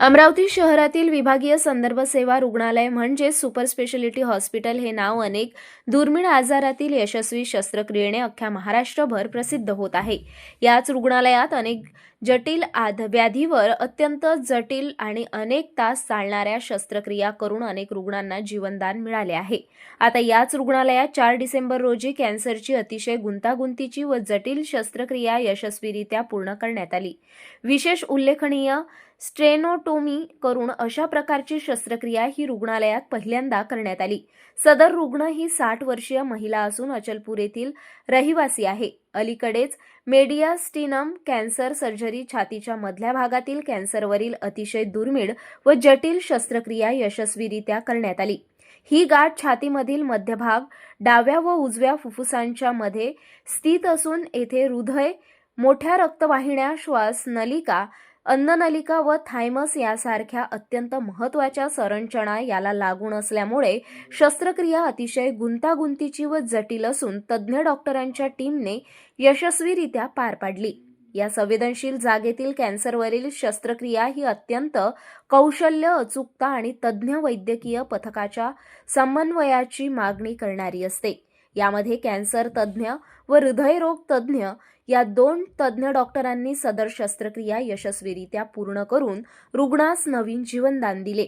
अमरावती शहरातील विभागीय संदर्भ सेवा रुग्णालय म्हणजे सुपर स्पेशालिटी हॉस्पिटल हे नाव अनेक दुर्मिळ आजारातील यशस्वी शस्त्रक्रियेने अख्ख्या महाराष्ट्रभर प्रसिद्ध होत आहे. याच रुग्णालयात अनेक जटिल आध व्याधीवर अत्यंत जटिल आणि अनेक तास चालणाऱ्या शस्त्रक्रिया करून अनेक रुग्णांना जीवनदान मिळाले आहे. आता याच रुग्णालयात चार डिसेंबर रोजी कॅन्सरची अतिशय गुंतागुंतीची व जटिल शस्त्रक्रिया यशस्वीरित्या पूर्ण करण्यात आली. विशेष उल्लेखनीय स्ट्रेनोटोमी करून अशा प्रकारची शस्त्रक्रिया ही रुग्णालयात पहिल्यांदा करण्यात आली. सदर रुग्ण ही साठ वर्षीय महिला असून अचलपूर येथील रहिवासी आहे. अलीकडेच मेडियास्टिनम कॅन्सर सर्जरी छातीच्या मधल्या भागातील कॅन्सरवरील अतिशय दुर्मिळ व जटिल शस्त्रक्रिया यशस्वीरित्या करण्यात आली. ही गाठ छातीमधील मध्यभाग डाव्या व उजव्या फुफ्फुसांच्या मध्ये स्थित असून येथे हृदय मोठ्या रक्तवाहिन्या श्वास नलिका अन्ननलिका व थायमस यासारख्या अत्यंत महत्त्वाच्या संरचना याला लागून असल्यामुळे शस्त्रक्रिया अतिशय गुंतागुंतीची व जटिल असून तज्ज्ञ डॉक्टरांच्या टीमने यशस्वीरित्या पार पाडली. या संवेदनशील जागेतील कॅन्सरवरील शस्त्रक्रिया ही अत्यंत कौशल्य अचूकता आणि तज्ज्ञ वैद्यकीय पथकाच्या समन्वयाची मागणी करणारी असते. यामध्ये कॅन्सर तज्ज्ञ व हृदयरोग तज्ज्ञ या दोन तज्ज्ञ डॉक्टरांनी सदर शस्त्रक्रिया यशस्वीरित्या पूर्ण करून रुग्णास नवीन जीवनदान दिले.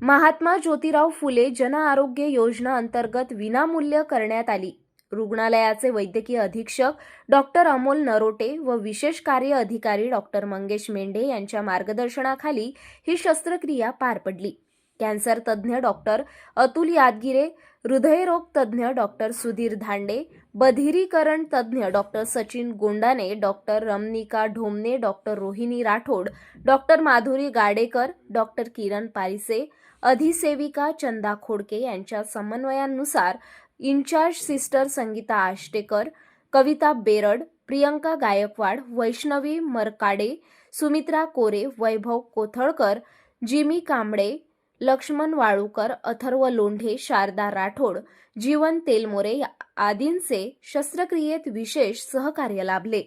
महात्मा ज्योतिराव फुले जन आरोग्य योजना अंतर्गत विनामूल्य करण्यात आली. रुग्णालयाचे वैद्यकीय अधीक्षक डॉक्टर अमोल नरोटे व विशेष कार्य अधिकारी डॉक्टर मंगेश मेंढे यांच्या मार्गदर्शनाखाली ही शस्त्रक्रिया पार पडली. कॅन्सर तज्ज्ञ डॉक्टर अतुल यादगिरे हृदयरोग तज्ज्ञ डॉक्टर सुधीर धांडे बधिरीकरण तज्ज्ञ doctor Sachin Gondane doctor Ramanika Dhomne doctor Rohini Rathod doctor Madhuri Gadekar doctor Kiran Parise अधिसेविका Chanda Khodke यांच्या समन्वयानुसार in charge sister Sangita Ashtekar Kavita Berad Priyanka Gaikwad Vaishnavi Markade Sumitra Kore Vaibhav Kothalkar Jimmy Kamble Laxman Walukar Atharva Londhe Sharda Rathod Jeevan Telmore आदींचे शस्त्रक्रियेत विशेष सहकार्य लाभले.